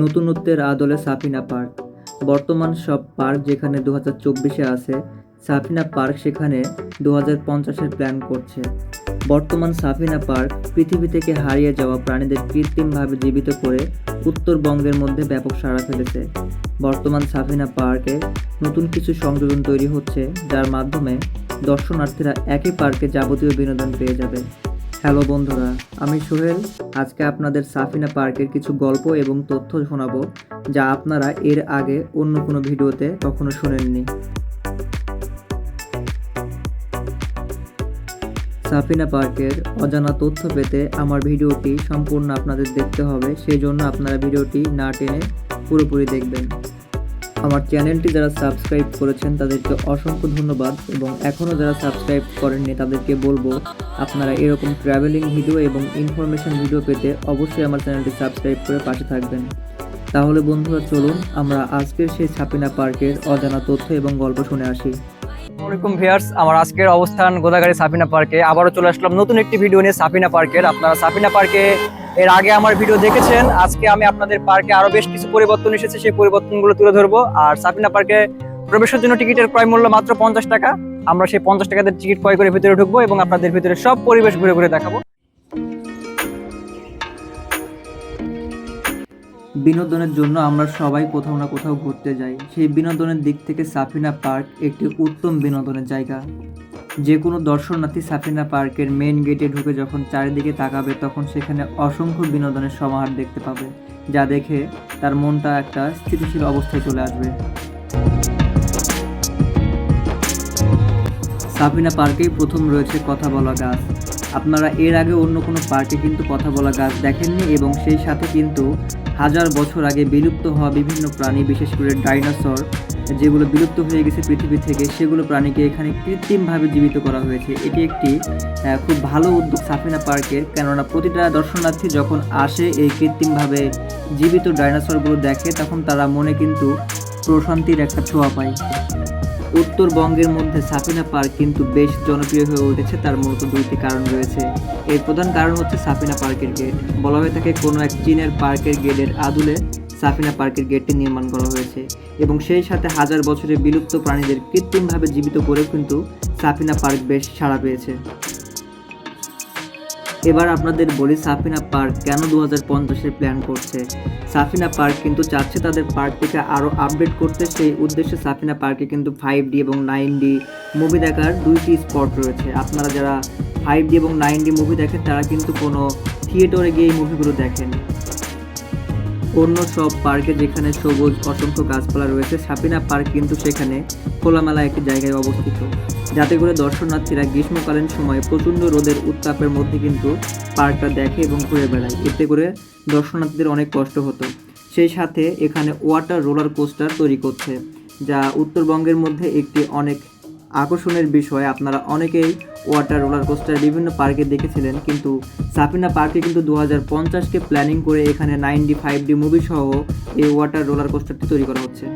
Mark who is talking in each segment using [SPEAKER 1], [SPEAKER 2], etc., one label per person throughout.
[SPEAKER 1] নতুনত্বের আদলে সাফিনা পার্ক। বর্তমান সব পার্ক যেখানে দু হাজার চব্বিশে আছে, সাফিনা পার্ক সেখানে দু হাজার পঞ্চাশের প্ল্যান করছে। বর্তমান সাফিনা পার্ক পৃথিবী থেকে হারিয়ে যাওয়া প্রাণীদের কৃত্রিমভাবে জীবিত করে উত্তরবঙ্গের মধ্যে ব্যাপক সাড়া ফেলেছে। বর্তমান সাফিনা পার্কে নতুন কিছু সংযোজন তৈরি হচ্ছে, যার মাধ্যমে দর্শনার্থীরা একই পার্কে যাবতীয় বিনোদন পেয়ে যাবে। হ্যালো বন্ধুরা, আমি সোহেল। আজকে আপনাদের সাফিনা পার্কের কিছু গল্প এবং তথ্য শোনাবো, যা আপনারা এর আগে অন্য কোনো ভিডিওতে কখনো শুনেননি। সাফিনা পার্কের অজানা তথ্য পেতে আমার ভিডিওটি সম্পূর্ণ আপনাদের দেখতে হবে সেই জন্য আপনারা ভিডিওটি না টেনে পুরোপুরি দেখবেন। আমার চ্যানেলটি যারা সাবস্ক্রাইব করেছেন তাদেরকে অসংখ্য ধন্যবাদ এবং এখনও যারা সাবস্ক্রাইব করেননি তাদেরকে বলব আপনারা এরকম ট্রাভেলিং ভিডিও এবং ইনফরমেশন ভিডিও পেতে অবশ্যই আমার চ্যানেলটি সাবস্ক্রাইব করে পাশে থাকবেন। তাহলে বন্ধুরা চলুন আমরা আজকের সেই ছাপিনা পার্কের অজানা তথ্য এবং গল্প শুনে আসি।
[SPEAKER 2] আসসালামাইকুম ভিয়ার্স আমার আজকের অবস্থান গোদাগাড়ি সাফিনা পার্কে। আবারও চলে আসলাম নতুন একটি ভিডিও নিয়ে সাফিনা পার্কের আপনারা সাফিনা পার্কে এর আগে আমার ভিডিও দেখেছেন। আজকে আমি আপনাদের পার্কে আরও বেশ কিছু পরিবর্তন এসেছে, সেই পরিবর্তনগুলো তুলে ধরবো। আর সাফিনা পার্কে প্রবেশের জন্য টিকিটের ক্রয় মূল্য মাত্র পঞ্চাশ টাকা। আমরা সেই পঞ্চাশ টাকাতে টিকিট ক্রয় করে ভিতরে ঢুকবো এবং আপনাদের ভিতরে সব পরিবেশ ঘুরে ঘুরে দেখাবো।
[SPEAKER 1] বিনোদনের জন্য আমরা সবাই কোথাও না কোথাও ঘুরতে যাই। সেই বিনোদনের দিক থেকে সাফিনা পার্ক একটি উত্তম বিনোদনের জায়গা। যে কোনো দর্শনার্থী সাফিনা পার্কের মেন গেটে ঢুকে যখন চারিদিকে তাকাবে, তখন সেখানে অসংখ্য বিনোদনের সমাহার দেখতে পাবে, যা দেখে তার মনটা একটা স্থিতিশীল অবস্থায় চলে আসবে। সাফিনা পার্কেই প্রথম রয়েছে কথা বলা গাছ। আপনারা এর আগে অন্য কোনো পার্কে কিন্তু কথা বলা গাছ দেখেননি এবং সেই সাথে কিন্তু হাজার বছর আগে বিলুপ্ত হওয়া বিভিন্ন প্রাণী, বিশেষ করে ডাইনোসর, যেগুলো বিলুপ্ত হয়ে গেছে পৃথিবী থেকে, সেগুলো প্রাণীকে এখানে কৃত্রিমভাবে জীবিত করা হয়েছে। এটি একটি খুব ভালো উদ্যোগ সাফিনা পার্কের, কেননা প্রতিটা দর্শনার্থী যখন আসে এই কৃত্রিমভাবে জীবিত ডাইনোসরগুলো দেখে, তখন তারা মনে কিন্তু প্রশান্তির একটা ছোঁয়া পায়। উত্তরবঙ্গের মধ্যে সাফিনা পার্ক কিন্তু বেশ জনপ্রিয় হয়ে উঠেছে, তার মূলত দুইটি কারণ রয়েছে। এর প্রধান কারণ হচ্ছে সাফিনা পার্কের গেট বলা হয়ে থাকে, কোনো এক চীনের পার্কের গেটের আদুলে সাফিনা পার্কের গেটটি নির্মাণ করা হয়েছে এবং সেই সাথে হাজার বছরের বিলুপ্ত প্রাণীদের কৃত্রিমভাবে জীবিত করেও কিন্তু সাফিনা পার্ক বেশ সাড়া পেয়েছে। এবার আপনাদের বলি সাফিনা পার্ক কেন দু হাজার পঞ্চাশের প্ল্যান করছে? সাফিনা পার্ক কিন্তু চাচ্ছে তাদের পার্কটিকে আরও আপডেট করতে। সেই উদ্দেশ্যে সাফিনা পার্কে কিন্তু ফাইভ ডি এবং নাইন ডি মুভি দেখার দুইটি স্পট রয়েছে। আপনারা যারা ফাইভ ডি এবং নাইন ডি মুভি দেখেন, তারা কিন্তু কোনো থিয়েটারে গিয়ে এই মুভিগুলো দেখেন। অন্য সব পার্কে যেখানে সবুজ, অসংখ্য গাছপালা রয়েছে, সাপিনা পার্ক কিন্তু সেখানে খোলামেলা একটি জায়গায় অবস্থিত। যাতে করে দর্শনার্থীরা গ্রীষ্মকালীন সময়ে প্রচণ্ড রোদের উত্তাপের মধ্যে কিন্তু পার্কটা দেখে এবং ঘুরে বেড়ায়। এতে করে দর্শনার্থীদের অনেক কষ্ট হতো। সেই সাথে এখানে ওয়াটার রোলার কোস্টার তৈরি করছে, যা উত্তরবঙ্গের মধ্যে একটি অনেক আকর্ষণের বিষয়, আপনারা অনেকেই ওয়াটার রোলার কোস্টার বিভিন্ন পার্কে দেখেছিলেন, কিন্তু সাপিনা পার্কে কিন্তু দু হাজার পঞ্চাশকে প্ল্যানিং করে এখানে নাইনটি ফাইভ ডি মুভি সহ এই ওয়াটার রোলার কোস্টারটি তৈরি করা হচ্ছে।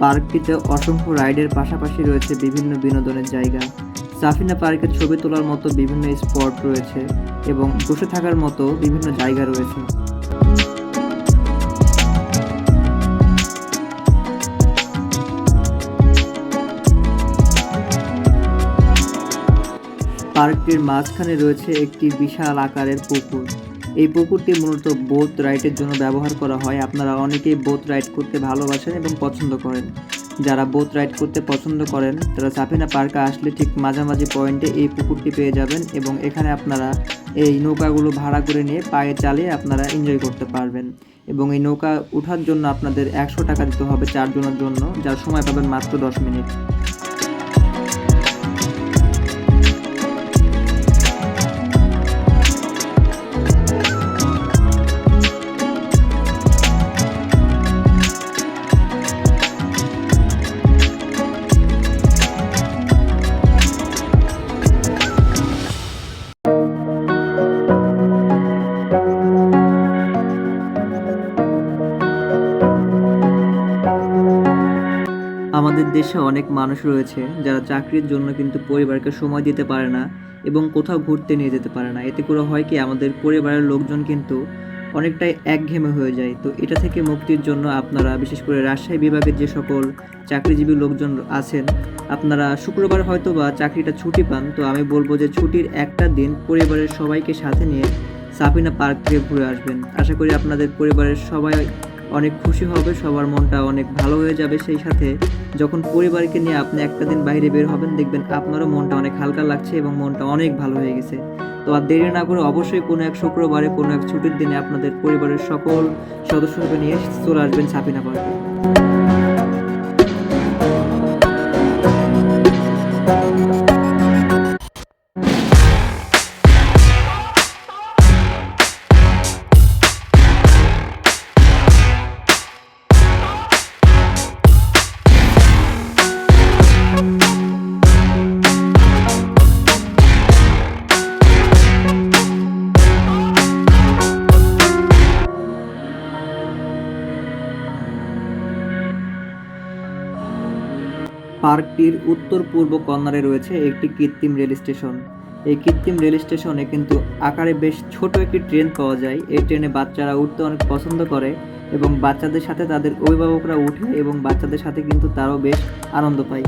[SPEAKER 1] পার্কটিতে অসংখ্য রাইডের পাশাপাশি রয়েছে বিভিন্ন বিনোদনের জায়গা। সাফিনা পার্কে ছবি তোলার মতো বিভিন্ন স্পট রয়েছে এবং বসে থাকার মতো বিভিন্ন জায়গা রয়েছে। পার্কটির মাঝখানে রয়েছে একটি বিশাল আকারের পুকুর। এই পুকুরটি মূলত বোট রাইডের জন্য ব্যবহার করা হয়। আপনারা অনেকেই বোট রাইড করতে ভালোবাসেন এবং পছন্দ করেন। যারা বোট রাইড করতে পছন্দ করেন, তারা সাফিনা পার্কে আসলে ঠিক মাঝামাঝি পয়েন্টে এই পুকুরটি পেয়ে যাবেন এবং এখানে আপনারা এই নৌকাগুলো ভাড়া করে নিয়ে পায়ে চালিয়ে আপনারা এনজয় করতে পারবেন। এবং এই নৌকা ওঠার জন্য আপনাদের একশো টাকা দিতে হবে চারজনের জন্য, যার সময় পাবেন মাত্র দশ মিনিট। আমাদের দেশে অনেক মানুষ রয়েছে যারা চাকরির জন্য কিন্তু পরিবারকে সময় দিতে পারে না এবং কোথাও ঘুরতে নিয়ে যেতে পারে না। এতে করে হয় কি, আমাদের পরিবারের লোকজন কিন্তু অনেকটাই একঘেমে হয়ে যায়। তো এটা থেকে মুক্তির জন্য আপনারা, বিশেষ করে রাজশাহী বিভাগের যে সকল চাকরিজীবী লোকজন আছেন, আপনারা শুক্রবার হয়তো বা চাকরিটা ছুটি পান। তো আমি বলব যে ছুটির একটা দিন পরিবারের সবাইকে সাথে নিয়ে সাপিনা পার্ক থেকে ঘুরে আসবেন। আশা করি আপনাদের পরিবারের সবাই অনেক খুশি হবে, সবার মনটা অনেক ভালো হয়ে যাবে সেই সাথে। যখন পরিবারকে নিয়ে আপনি একটা দিন বাইরে বের হবেন, দেখবেন আপনারও মনটা অনেক হালকা লাগছে এবং মনটা অনেক ভালো হয়ে গেছে। তো আর দেরি না করে অবশ্যই কোনো এক শুক্রবারে, কোনো এক ছুটির দিনে আপনাদের পরিবারের সকল সদস্যকে নিয়ে চলে আসবেন সাপিনা পার্কে। পার্কটির উত্তর পূর্ব কর্নারে রয়েছে একটি কৃত্রিম রেল স্টেশন। এই কৃত্রিম রেল স্টেশনে কিন্তু আকারে বেশ ছোট একটি ট্রেন পাওয়া যায়। এই ট্রেনে বাচ্চারা উঠতে অনেক পছন্দ করে এবং বাচ্চাদের সাথে তাদের অভিভাবকরা উঠে এবং বাচ্চাদের সাথে কিন্তু তারাও বেশ আনন্দ পায়।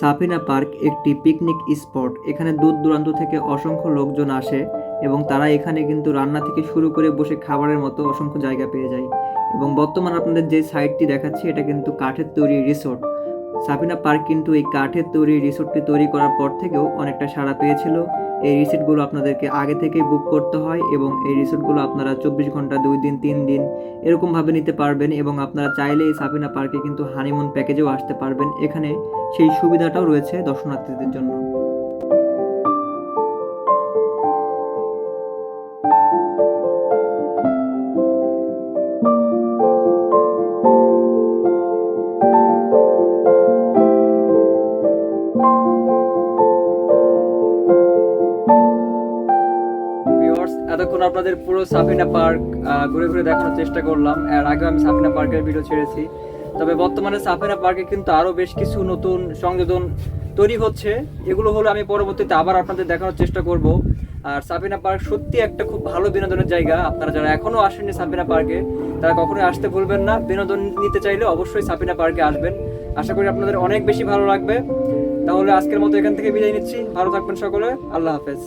[SPEAKER 1] সাফিনা পার্ক একটি পিকনিক স্পট। এখানে দূর দূরান্ত থেকে অসংখ্য লোকজন আসে এবং তারা এখানে কিন্তু রান্না থেকে শুরু করে বসে খাবারের মতো অসংখ্য জায়গা পেয়ে যায়। এবং বর্তমান আপনাদের যে সাইটটি দেখাচ্ছি, এটা কিন্তু কাঠের তৈরি রিসোর্ট। সাফিনা পার্ক কিন্তু এই কাঠের তৈরি রিসোর্টটি তৈরি করার পর থেকেও অনেকটা সাড়া পেয়েছিল। এই রিসোর্টগুলো আপনাদেরকে আগে থেকেই বুক করতে হয় এবং এই রিসোর্টগুলো আপনারা চব্বিশ ঘণ্টা, দুই দিন, তিন দিন এরকমভাবে নিতে পারবেন এবং আপনারা চাইলে এই সাবিনা পার্কে কিন্তু হানিমুন প্যাকেজেও আসতে পারবেন। এখানে সেই সুবিধাটাও রয়েছে দর্শনার্থীদের জন্য।
[SPEAKER 2] এতক্ষণ আপনাদের পুরো সাফিনা পার্ক ঘুরে ঘুরে দেখানোর চেষ্টা করলাম। এর আগে আমি সাফিনা পার্কের ভিডিও ছেড়েছি। তবে বর্তমানে সাফিনা পার্কে কিন্তু আরও বেশ কিছু নতুন সংযোজন তৈরি হচ্ছে। এগুলো হলো আমি পরবর্তীতে আবার আপনাদের দেখানোর চেষ্টা করব। আর সাফিনা পার্ক সত্যি একটা খুব ভালো বিনোদনের জায়গা। আপনারা যারা এখনও আসেননি সাফিনা পার্কে, তারা কখনোই আসতে ভুলবেন না। বিনোদন নিতে চাইলে অবশ্যই সাফিনা পার্কে আসবেন। আশা করি আপনাদের অনেক বেশি ভালো লাগবে। তাহলে আজকের মতো এখান থেকে বিদায় নিচ্ছি। ভালো থাকবেন সকলে। আল্লাহ হাফেজ।